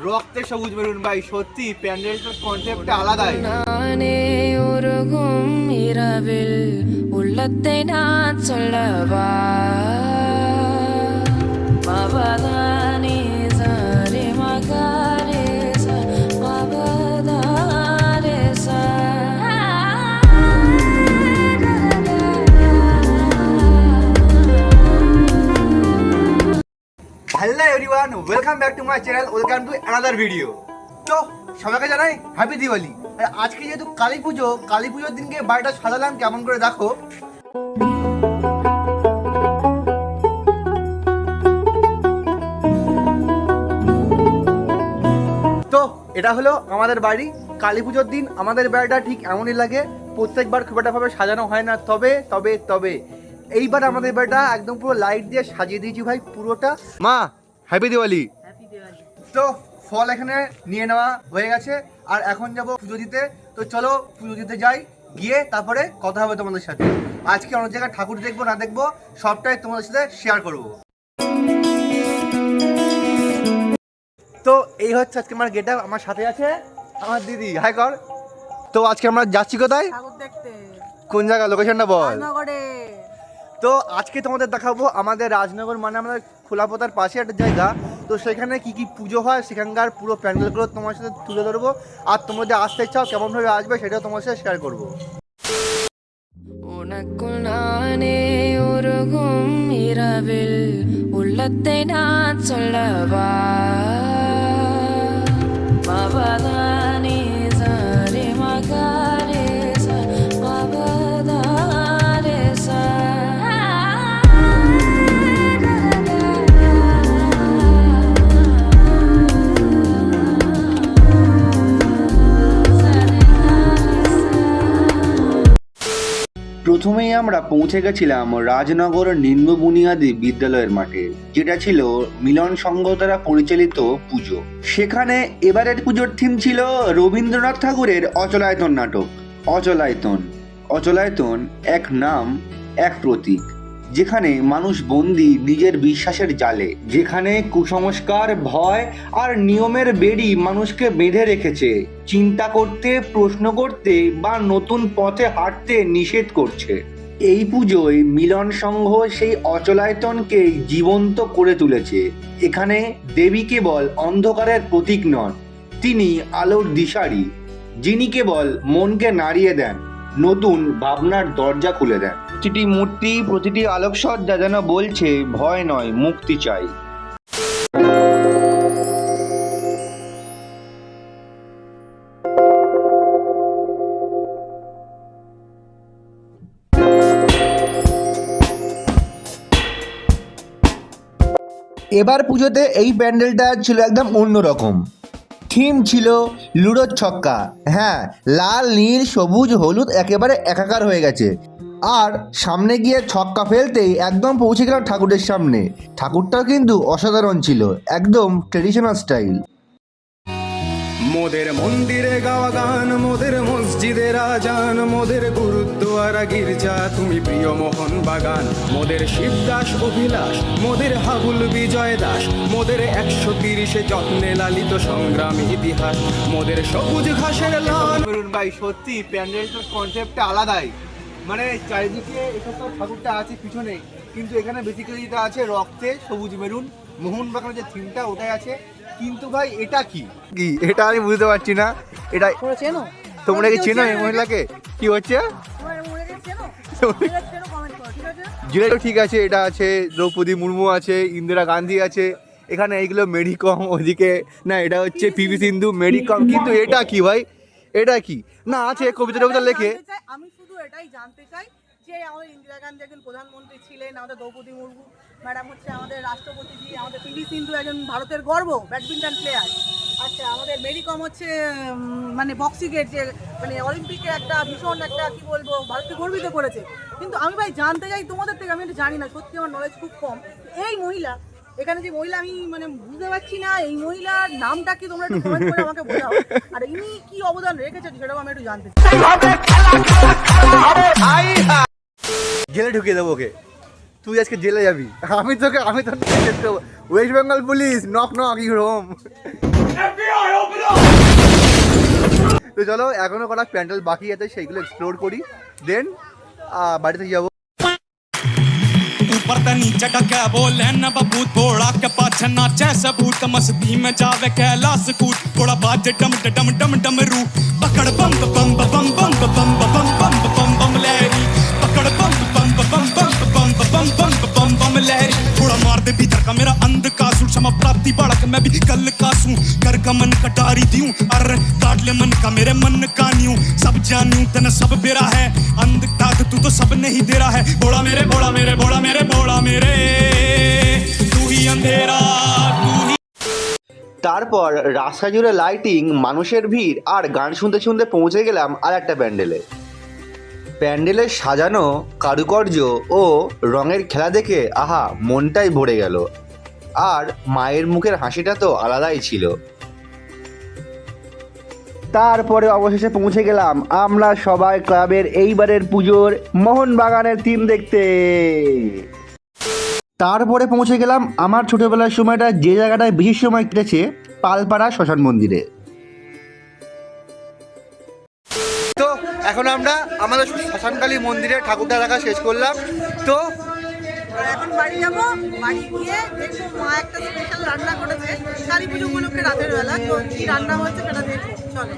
রক্তে সবুজ মেরুন ভাই সত্যি প্যান্ডেলটার কনসেপ্টটা আলাদাই நானே உருகும் இரவில் உள்ளத்தை நான் சொல்லவா மவதானி welcome back to my channel welcome to another video তো সবাইকে জানাই হ্যাপি দিওয়ালি আর আজকে যেহেতু কালী পুজো, কালী পুজোর দিনকে বাড়িটা সাজালাম, কেমন করে দেখো? তো এটা হলো আমাদের বাড়ি। কালী পুজোর দিন আমাদের বাড়িটা ঠিক এমনই লাগে, প্রত্যেকবার খুব একটা ভাবে সাজানো হয় না, তবে তবে তবে। এইবার আমাদের বাড়িটা একদম পুরো লাইট দিয়ে সাজিয়ে দিয়েছি ভাই, পুরোটা। মা হ্যাপি দিওয়ালি তো ফল এখানে নিয়ে নেওয়া হয়ে গেছে। আর এখন যাব পুজো দিতে। তো চলো পুজো দিতে যাই। গিয়ে তারপরে কথা হবে তোমাদের সাথে। আজকে অনেক জায়গায় ঠাকুর দেখব না দেখব সবটাই তোমাদের সাথে শেয়ার করব। তো এই হচ্ছে আজকে আমার গেট আমার সাথে আছে আমার দিদি। হাই কর। তো আজকে আমরা যাচ্ছি কোথায়? কোন জায়গা লোকেশনটা বল। তো আজকে তোমাদের দেখাবো আমাদের রাজনগর মানে আমাদের খোলাপোতার পাশে একটা জায়গা তো সেখানে কি কি পুজো হয় সেখানকার পুরো প্যান্ডেলগুলো তোমার সাথে তুলে ধরবো আর তোমরা যদি আসতে চাও কেমনভাবে আসবে সেটাও তোমার সাথে শেয়ার করবো உனக்குள் நானே உருகும் இரவில் உள்ளத்தை நான் சொல்லவா மவதானி প্রথমেই আমরা পৌঁছে গেছিলাম রাজনগর নিম্ন বুনিয়াদি বিদ্যালয়ের মাঠে, যেটা ছিল মিলন সংঘ দ্বারা পরিচালিত পুজো। সেখানে এবারের পুজোর থিম ছিল রবীন্দ্রনাথ ঠাকুরের অচলায়তন নাটক। অচলায়তন অচলায়তন, এক নাম, এক প্রতীক। যেখানে মানুষ বন্দি নিজের বিশ্বাসের জালে, যেখানে কুসংস্কার, ভয় আর নিয়মের বেড়ি মানুষকে বেঁধে রেখেছে। চিন্তা করতে, প্রশ্ন করতে বা নতুন পথে হাঁটতে নিষেধ করছে। এই পুজোয় মিলন সংঘ সেই অচলায়তনকে জীবন্ত করে তুলেছে। এখানে দেবী কেবল অন্ধকারের প্রতীক নন, তিনি আলোর দিশারি, যিনি কেবল মনকে নাড়িয়ে দেন, নতুন ভাবনার দরজা খুলে দেন। প্রতিটি মূর্তি, প্রতিটি আলোকসজ্জা যেন বলছে, ভয় নয়, মুক্তি চাই। এবার পুজোতে এই প্যান্ডেলটা ছিল একদম অন্যরকম থিম ছিল লুডোর ছক্কা। হ্যাঁ লাল, নীল, সবুজ, হলুদ একেবারে একাকার হয়ে গেছে। আর সামনে গিয়ে ছক্কা ফেলতেই একদম পৌঁছে গেলাম ঠাকুরের সামনে। ঠাকুরটাও কিন্তু অসাধারণ ছিল একদম ট্রেডিশনাল স্টাইল মোদের মন্দিরে গাওয়া গান মোদের মসজিদের আজান মোদের গুরুদ্বারা গির্জা তুমি প্রিয় মোহন বাগান। মোদের শিবদাস অভিলাষ মোদের হাবুল বিজয় দাস মোদের একশো তিরিশে যত্নে লালিত সংগ্রামী ইতিহাস। মোদের সবুজ ঘাসের মেরুন ভাই সত্যি প্যান্ডেলটার কনসেপ্টটা আলাদাই। মানে চারিদিকে এসব তো ঠাকুরটা আছে পিছনে। কিন্তু এখানে বেসিক্যালি যেটা আছে রক্তে সবুজ মেরুন। মোহন বাগানের যে থিমটা ওটাই আছে। কিন্তু ভাই এটা কি? কি? এটা আমি বুঝতে পারছি না। এটা তোমরা চেনো? তোমরা কি চেনো এই মহিলাকে? কি হচ্ছে? যেটা ঠিক আছে? এটা আছে দ্রৌপদী মুর্মু আছে ইন্দিরা গান্ধী আছে। এখানে এইগুলো মেরি কম ওদিকে না এটা হচ্ছে পিভি সিন্ধু মেরি কম কিন্তু এটা কি ভাই? এটা কি? না আছে কবিতা টবিতা লেখে। আমি এটাই জানতে চাই যে আমাদের ইন্দিরা গান্ধী একজন প্রধানমন্ত্রী ছিলেন, আমাদের দ্রৌপদী মুর্মু। ম্যাডাম হচ্ছে আমাদের রাষ্ট্রপতি জি, আমাদের পিভি সিন্ধু একজন ভারতের গর্ব ব্যাডমিন্টন প্লেয়ার আচ্ছা আমাদের মেরি কম হচ্ছে মানে বক্সিংয়ের যে মানে অলিম্পিকে একটা ভীষণ একটা, কি বলব, ভারতকে গর্বিত করেছে। কিন্তু আমি ভাই জানতে চাই তোমাদের থেকে, আমি এটা জানি না, সত্যি আমার নলেজ খুব কম। এই মহিলা এখানে যে মহিলা আমি মানে বুঝতে পারছি না এই মহিলার নামটা কি তোমরা একটু কমেন্ট করে আমাকে বোঝাও। আর ইনি কি অবদান রেখেছেন সেটাও আমি একটু জানতে চাই। জেলে ঢুকিয়ে দেবো ওকে। তুই আজকে জেলে যাবি। আমি তোকে আমি তো West Bengal police knock knock your home তো চলো এখনও কটা প্যান্ডেল বাকি আছে সেইগুলো এক্সপ্লোর করি। দেন বাড়িতে যাব। त नीचे डके बोले न बबू थोड़ा के पाछे नाचे सबूत मस्ती में जावे कैलाश कूट थोड़ा बाजे डम डम डम डम रू पकड़ बम बम बम बम बम बम बम बम बम बम लहरी पकड़ बम बम बम बम बम बम बम बम बम लहरी थोड़ा मार दे भीतर का मेरा अंध कासू क्षमा प्राप्ति बाड़क मैं भी कल कासू कर का मन कटारी दियूं अरे काट ले मन का मेरे मन का न्यू सब जानू तन सब बेरा है अंध तू तो सब नहीं दे रहा है बोला मेरे बोला मेरे बोला मेरे बोला मेरे तू ही अंधेरा तू ही তারপর রাস্তা জুড়ে লাইটিং মানুষের ভিড় আর গান শুনতে শুনতে পৌঁছে গেলাম আর একটা প্যান্ডেলে প্যান্ডেলের সাজানো কারুকার্য ও রঙের খেলা দেখে আহা মনটাই ভরে গেল আর মায়ের মুখের হাসিটা তো আলাদাই ছিল তারপরে অবশেষে পৌঁছে গেলাম। আমরা সবাই ক্লাবের এইবারের পুজোর মোহনবাগানের থিম দেখতে। তারপরে পৌঁছে গেলাম আমার ছোটবেলার সময়টা যে জায়গাটায় বেশি সময় কেটেছে, পালপাড়া শ্মশান মন্দিরে। তো এখন আমরা আমাদের শ্মশানকালী মন্দিরে ঠাকুরটা দেখা শেষ করলাম। তো এখন বাড়ি যাব বাড়ি গিয়ে দেখব মা একটা স্পেশাল রান্না করেছে কালী পুজো উপলক্ষে রাতের বেলা। তো কি রান্না হয়েছে সেটা দেখব চলো।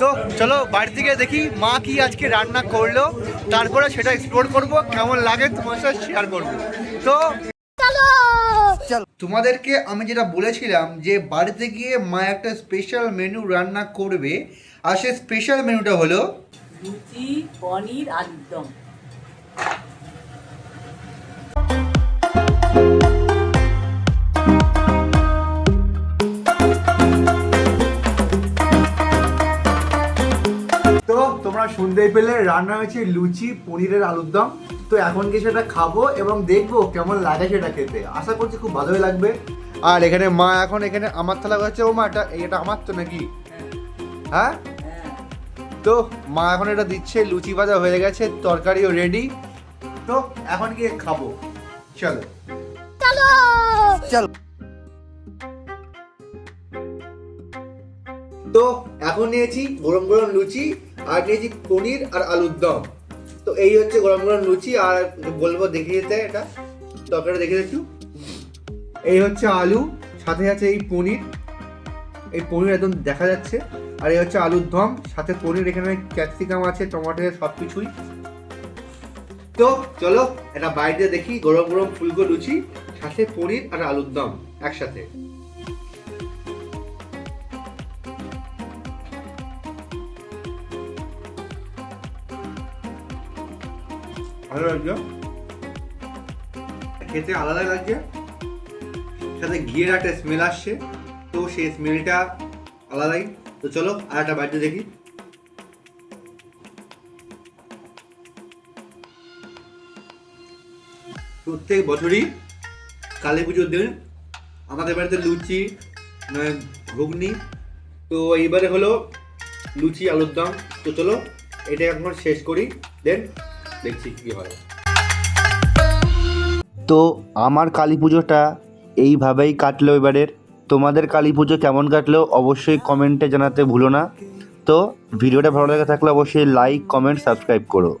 তো চলো বাড়ি থেকে দেখি মা কি আজকে রান্না করল তারপরে সেটা এক্সপ্লোর করব কেমন লাগে তোমার সাথে শেয়ার করব। তো তোমাদেরকে আমি যেটা বলেছিলাম যে বাড়িতে গিয়ে মা একটা স্পেশাল মেনু রান্না করবে আর সেই স্পেশাল মেনুটা হলো লুচি পনির আলুর তোমরা শুনতেই পেলে, রান্না হয়েছে লুচি, পনিরের আলুর দম। তো এখন কি সেটা খাব এবং দেখব কেমন লাগে সেটা খেতে। আশা করছি খুব ভালোই লাগবে। আর এখানে মা এখন এখানে আমার থালা হচ্ছে ও মা, এটা এটা আমার তো নাকি? হ্যাঁ? তো মা এখন এটা দিচ্ছে, লুচি ভাজা হয়ে গেছে, তরকারিও রেডি তো এখন গিয়ে খাব। চলো। চলো। তো এখন নিয়েছি গরম গরম লুচি আর নিয়েছি পনির আর আলুর দম। তো এই হচ্ছে গরম গরম লুচি আর বলব দেখিয়ে দিতে এটা তরকারি দেখে একটু। এই হচ্ছে আলু সাথে আছে এই পনির। এই পনির একদম দেখা যাচ্ছে। আর এই হচ্ছে আলুর দম সাথে পনির এখানে ক্যাপসিকাম আছে টমেটো সব কিছুই তো চলো এটা বাইরে দেখি, গরম গরম ফুলকো লুচি, সাথে পনির আর আলুর দম, একসাথে। ভালো লাগছে খেতে আলাদা লাগছে। সাথে ঘিয়ের একটা স্মেল আসছে, তো সেই স্মেলটা আলাদাই। তো চলো আর একটা বাড়িতে দেখি। প্রত্যেক বছরই কালী পুজোর দিন আমাদের বাড়িতে লুচি মানে ঘুগনি। তো এইবারে হলো লুচি, আলুর দম। তো চলো এটা এখন শেষ করি। দেন দেখছি কী হয়। তো আমার কালী পুজোটা এইভাবেই কাটলো এবারের। তোমাদের কালী পুজো কেমন কাটলো অবশ্যই কমেন্টে জানাতে ভুলো না। তো ভিডিওটা ভালো লাগে থাকলে অবশ্যই লাইক কমেন্ট সাবস্ক্রাইব করো।